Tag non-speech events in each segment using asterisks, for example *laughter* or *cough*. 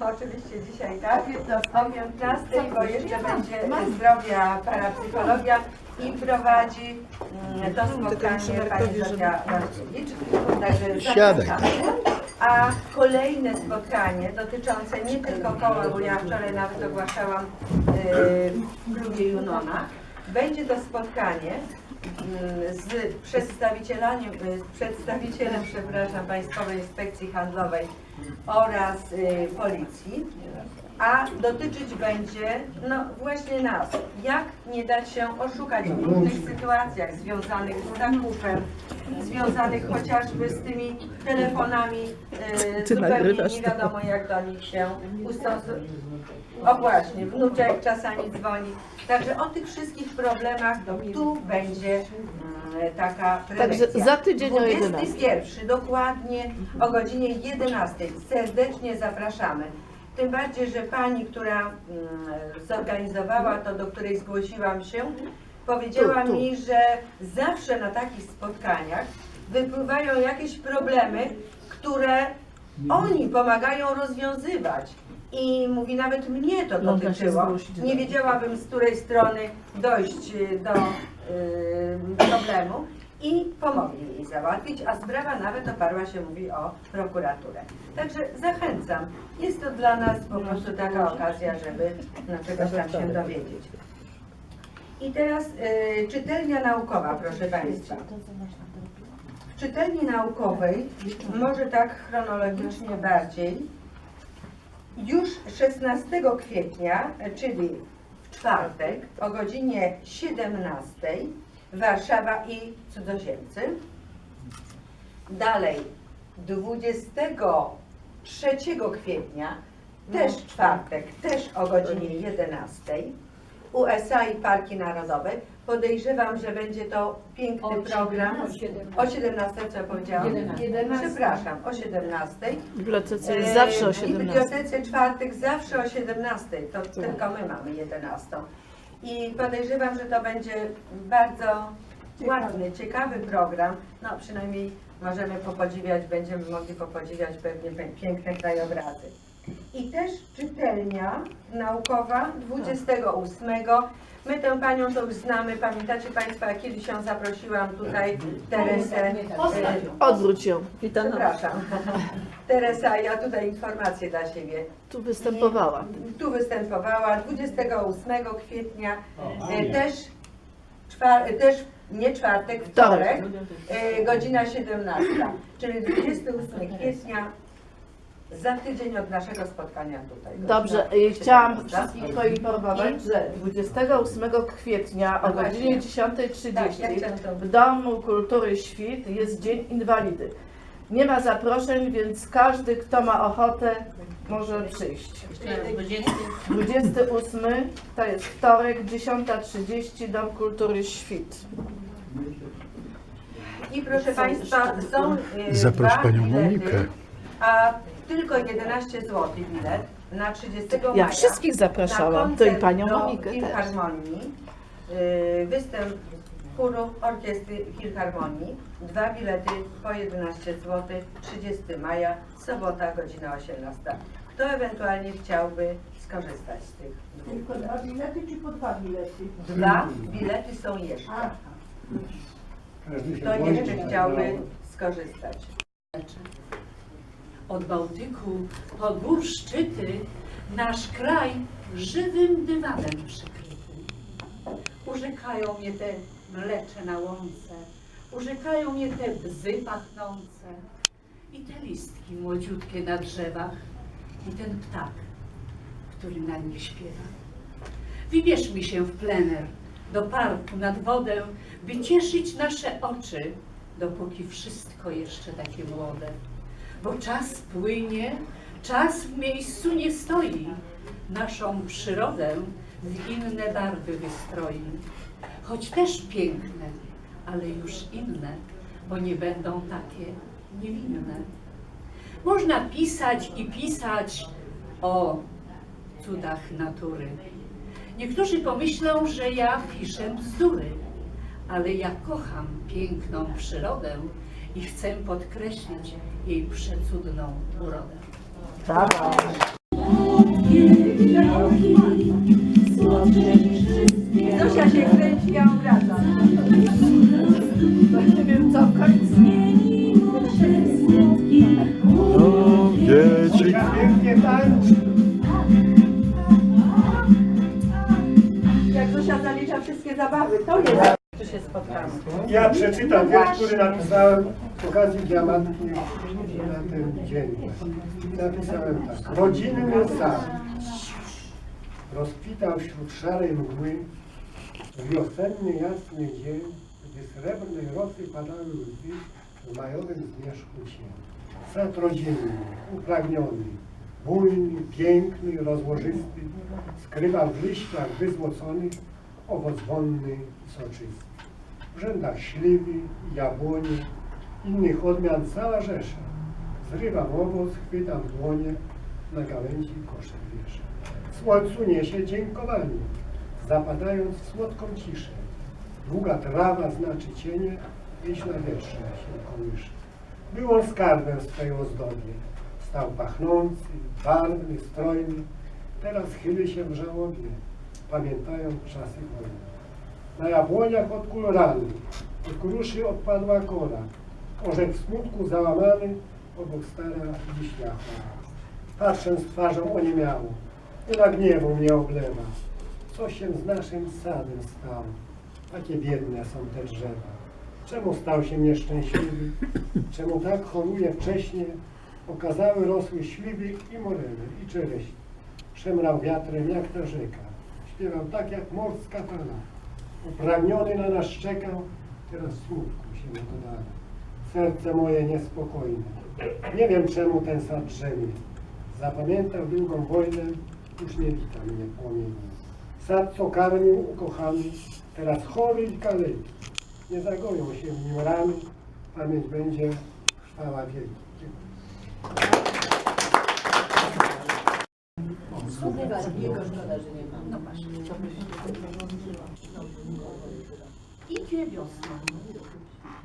oczywiście dzisiaj tak, o 15, bo jeszcze będzie zdrowia parapsychologia i prowadzi mm, to spotkanie pani Zofia Marcewicz. Także Siadaj. zapraszamy. A kolejne spotkanie dotyczące nie tylko koła, bo ja wczoraj nawet ogłaszałam yy, w klubie Junona, będzie to spotkanie mm, z przedstawicielami, y, przedstawicielem, przepraszam, Państwowej Inspekcji Handlowej oraz y, Policji, a dotyczyć będzie no właśnie nas, jak nie dać się oszukać w różnych sytuacjach związanych z zakupem, związanych chociażby z tymi telefonami y, zupełnie nie wiadomo jak do nich się ustosunkować. O właśnie, wnuczek czasami dzwoni. Także o tych wszystkich problemach tu będzie mm, taka prelekcja. Także za tydzień o 11. 21, dokładnie o godzinie 11. Serdecznie zapraszamy. Tym bardziej, że pani, która mm, zorganizowała to, do której zgłosiłam się, powiedziała Tu, tu. mi, że zawsze na takich spotkaniach wypływają jakieś problemy, które oni pomagają rozwiązywać. I mówi, nawet mnie to się dotyczyło. Nie tak. wiedziałabym, z której strony dojść y, do y, problemu i pomogli jej załatwić, a sprawa nawet oparła się, mówi, o prokuraturę. Także zachęcam. Jest to dla nas po prostu taka okazja, żeby no, czegoś tam się dowiedzieć. I teraz y, czytelnia naukowa, proszę Państwa. W czytelni naukowej, może tak chronologicznie bardziej, już 16 kwietnia, czyli w czwartek o godzinie 17 Warszawa i cudzoziemcy. Dalej 23 kwietnia, też czwartek, też o godzinie 11 USA i Parki Narodowe. Podejrzewam, że będzie to piękny program. O 17, co ja powiedziałam? 11. Przepraszam, o 17. W bibliotece E, jest zawsze o W 17. bibliotece czwartek zawsze o 17, to tylko my mamy 11. I podejrzewam, że to będzie bardzo ładny, ciekawy program. No przynajmniej możemy popodziwiać, będziemy mogli popodziwiać pewnie piękne krajobrazy. I też czytelnia naukowa 28. My tę panią to już znamy, pamiętacie Państwo, jak kiedyś ją zaprosiłam tutaj, Teresę. e, Odwróć ją. Przepraszam. *laughs* Teresa, ja tutaj informację dla siebie. Tu występowała. Tu występowała 28 kwietnia, e, też, czwar, też nie czwartek, wtorek, e, godzina 17, czyli 28 kwietnia, za tydzień od naszego spotkania tutaj. Dobrze, godzina i chciałam 17. wszystkich poinformować, że 28 kwietnia o No właśnie. godzinie Tak, ja 10.30 chciałam to- w Domu Kultury Świt jest Dzień Inwalidy. Nie ma zaproszeń, więc każdy, kto ma ochotę, może przyjść. 28 to jest wtorek, 10.30 Dom Kultury Świt. I proszę Państwa, są Zaproś dwa panią bilety, Monikę. A tylko 11 zł bilet na 30 Ja maja. wszystkich na zapraszałam, to koncert i panią Monikę też. Filharmonii, y, występ chóru orkiestry Filharmonii. Dwa bilety po 11 zł, 30 maja, sobota, godzina 18. Kto ewentualnie chciałby skorzystać z tych dwóch Tylko dwa biletów? bilety czy po dwa bilety? Dwa bilety są jeszcze. Kto jeszcze chciałby skorzystać? Od Bałtyku po gór szczyty nasz kraj żywym dywanem przykryty. Urzekają mnie te mlecze na łące, urzekają mnie te bzy pachnące i te listki młodziutkie na drzewach i ten ptak, który na nich śpiewa. Wybierz mi się w plener, do parku, nad wodę, by cieszyć nasze oczy, dopóki wszystko jeszcze takie młode. Bo czas płynie, czas w miejscu nie stoi, naszą przyrodę w inne barwy wystroi. Choć też piękne, ale już inne, bo nie będą takie niewinne. Można pisać i pisać o cudach natury. Niektórzy pomyślą, że ja piszę bzdury, ale ja kocham piękną przyrodę i chcę podkreślić jej przecudną urodę. Brawo. Zosia się kręci, ja obracam. Nie wiem co w końcu. O, wiecie, Pięknie tańczy. Jak Zosia zalicza wszystkie zabawy, to jest, że się spotkamy. Ja przeczytam wiersz, który napisałem z okazji diamantki na ten dzień. Napisałem tak. Rodzinny sad rozkwitał wśród szarej mgły wiosenny jasny dzień, gdy srebrnej rosy padały łzy w majowym zmierzchu cień. Sad rodzinny, upragniony, bujny, piękny, rozłożysty, skrywał w liściach wyzłoconych owoc wonny soczysty. W rzędach śliwy, jabłonie, innych odmian cała rzesza. Zrywam owoc, chwytam w dłonie, na gałęzi koszyk wiesza. Słońcu niesie dziękowanie, zapadając w słodką ciszę. Długa trawa znaczy cienie, jeśli na wietrze się kołysze. Był on skarbem swej ozdobie, stał pachnący, barwny, strojny, teraz chyli się w żałobie, pamiętają czasy wojny. Na jabłoniach od kul rany, od gruszy odpadła kora. Orzech smutku załamany, obok stara wiśnia chora. Patrzę z twarzą oniemiało, ona gniewu mnie oblewa. Co się z naszym sadem stało? Takie biedne są te drzewa. Czemu stał się nieszczęśliwy? Czemu tak choruje wcześnie? Okazały rosły śliwy i moreny i czereśnie. Szemrał wiatrem jak ta rzeka. Śpiewał tak jak morska fala. Upragniony na nas czekał, teraz smutku się mu dodano. Serce moje niespokojne. Nie wiem czemu ten sad drzemie. Zapamiętał długą wojnę, już nie wita mnie płomieniem. Sad, co karmił ukochany, teraz chory i kaleki. Nie zagoją się w nim rany, pamięć będzie trwała wieki. Dziękuję. No właśnie. Idzie wiosna,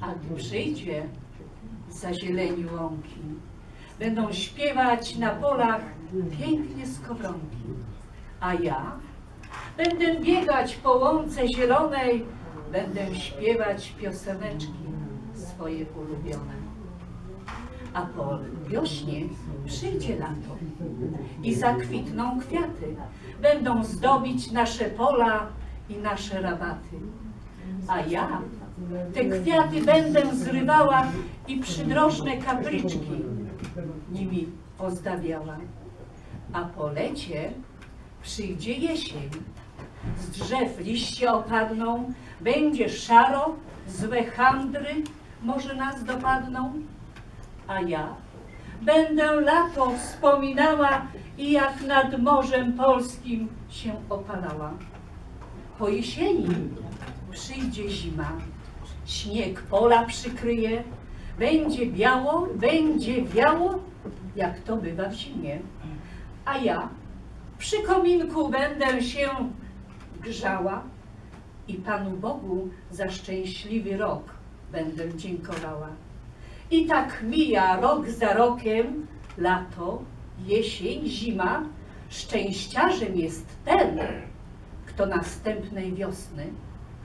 a gdy przyjdzie zazieleni łąki, będą śpiewać na polach pięknie skowronki, a ja będę biegać po łące zielonej, będę śpiewać pioseneczki swoje ulubione. A po wiośnie przyjdzie lato i zakwitną kwiaty, będą zdobić nasze pola i nasze rabaty. A ja te kwiaty będę zrywała i przydrożne kapliczki nimi ozdabiała. A po lecie przyjdzie jesień. Z drzew liście opadną, będzie szaro, złe handry może nas dopadną. A ja będę lato wspominała i jak nad Morzem Polskim się opalała. Po jesieni przyjdzie zima, śnieg pola przykryje, będzie biało, będzie wiało, jak to bywa w zimie. A ja przy kominku będę się grzała i Panu Bogu za szczęśliwy rok będę dziękowała. I tak mija rok za rokiem, lato, jesień, zima. Szczęściarzem jest ten, kto następnej wiosny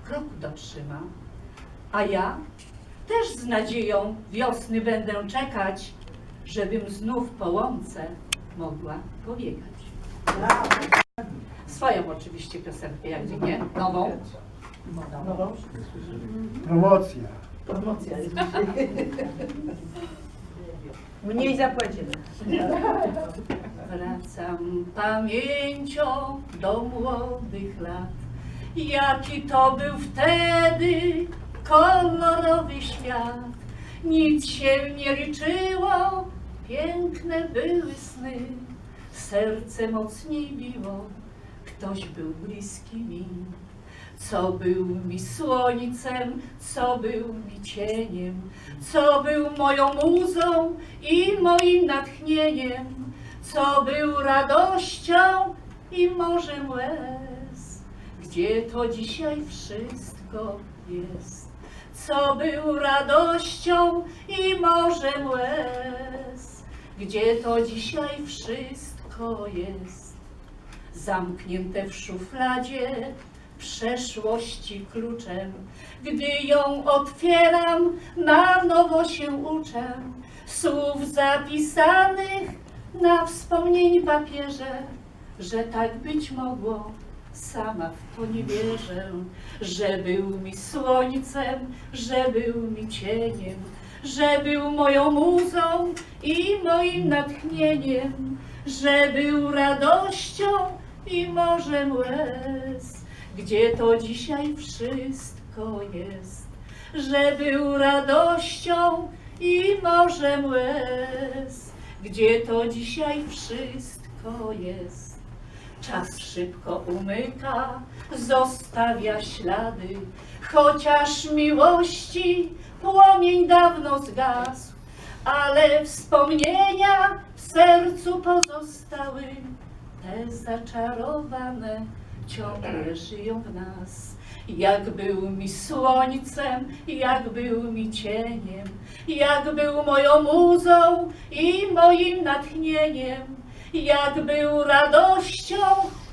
krok dotrzyma. A ja też z nadzieją wiosny będę czekać, żebym znów po łące mogła pobiegać. Swoją oczywiście piosenkę, jak nie, nową. Nową Promocja. promocja jest *laughs* Mniej zapłacimy. Wracam pamięcią do młodych lat. Jaki to był wtedy kolorowy świat. Nic się nie liczyło, piękne były sny. Serce mocniej biło, ktoś był bliski mi. Co był mi słońcem, co był mi cieniem, co był moją muzą i moim natchnieniem, co był radością i morzem łez. Gdzie to dzisiaj wszystko jest? Co był radością i morzem łez? Gdzie to dzisiaj wszystko jest zamknięte w szufladzie przeszłości kluczem. Gdy ją otwieram, na nowo się uczę słów zapisanych na wspomnień papierze, że tak być mogło. Sama w to nie wierzę, że był mi słońcem, że był mi cieniem, że był moją muzą i moim natchnieniem, że był radością i morzem łez. Gdzie to dzisiaj wszystko jest, że był radością i morzem łez. Gdzie to dzisiaj wszystko jest. Czas szybko umyka, zostawia ślady, chociaż miłości płomień dawno zgasł, ale wspomnienia w sercu pozostały, te zaczarowane ciągle żyją w nas. Jak był mi słońcem, jak był mi cieniem, jak był moją muzą i moim natchnieniem, jak był radością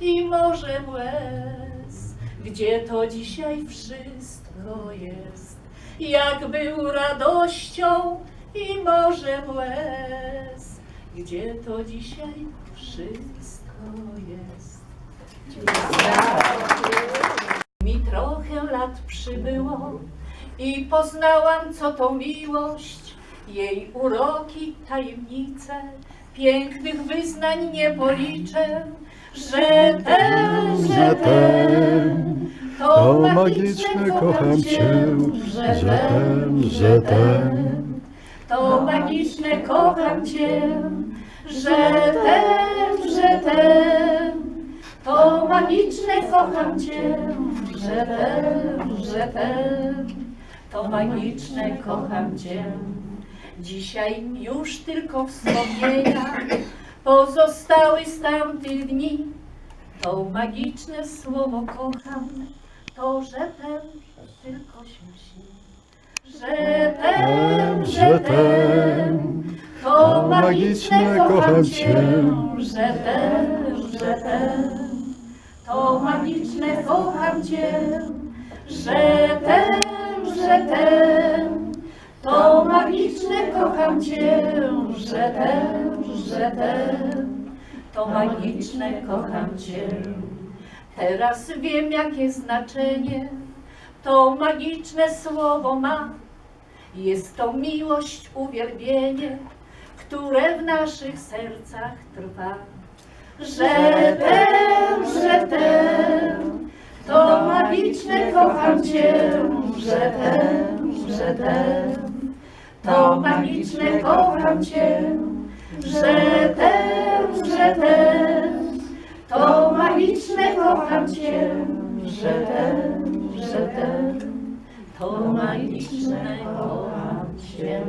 i morzem łez. Gdzie to dzisiaj wszystko jest, jak był radością i morzem łez. Gdzie to dzisiaj wszystko jest. Mi trochę lat przybyło i poznałam, co to miłość, jej uroki, tajemnice, pięknych wyznań nie policzę, że ten, że ten, To magiczne kocham Cię, że ten, że ten. to magiczne kocham Cię, że ten, że ten, to magiczne kocham Cię, że ten, że ten, to magiczne kocham Cię. Dzisiaj już tylko wspomnienia pozostały z tamtych dni. To magiczne słowo kocham, to, że ten tylko się śni. Że ten, że ten, to magiczne kocham Cię, że ten, że ten, to magiczne kocham Cię, że ten, że ten, magiczne kocham Cię, że ten, że ten, to magiczne kocham Cię. Teraz wiem, jakie znaczenie to magiczne słowo ma. Jest to miłość, uwielbienie, które w naszych sercach trwa. Że ten, że ten, to magiczne kocham Cię, że ten, że ten, to magiczne kocham Cię, że ten, że ten, to magiczne kocham Cię, że ten, że ten, to magiczne kocham Cię.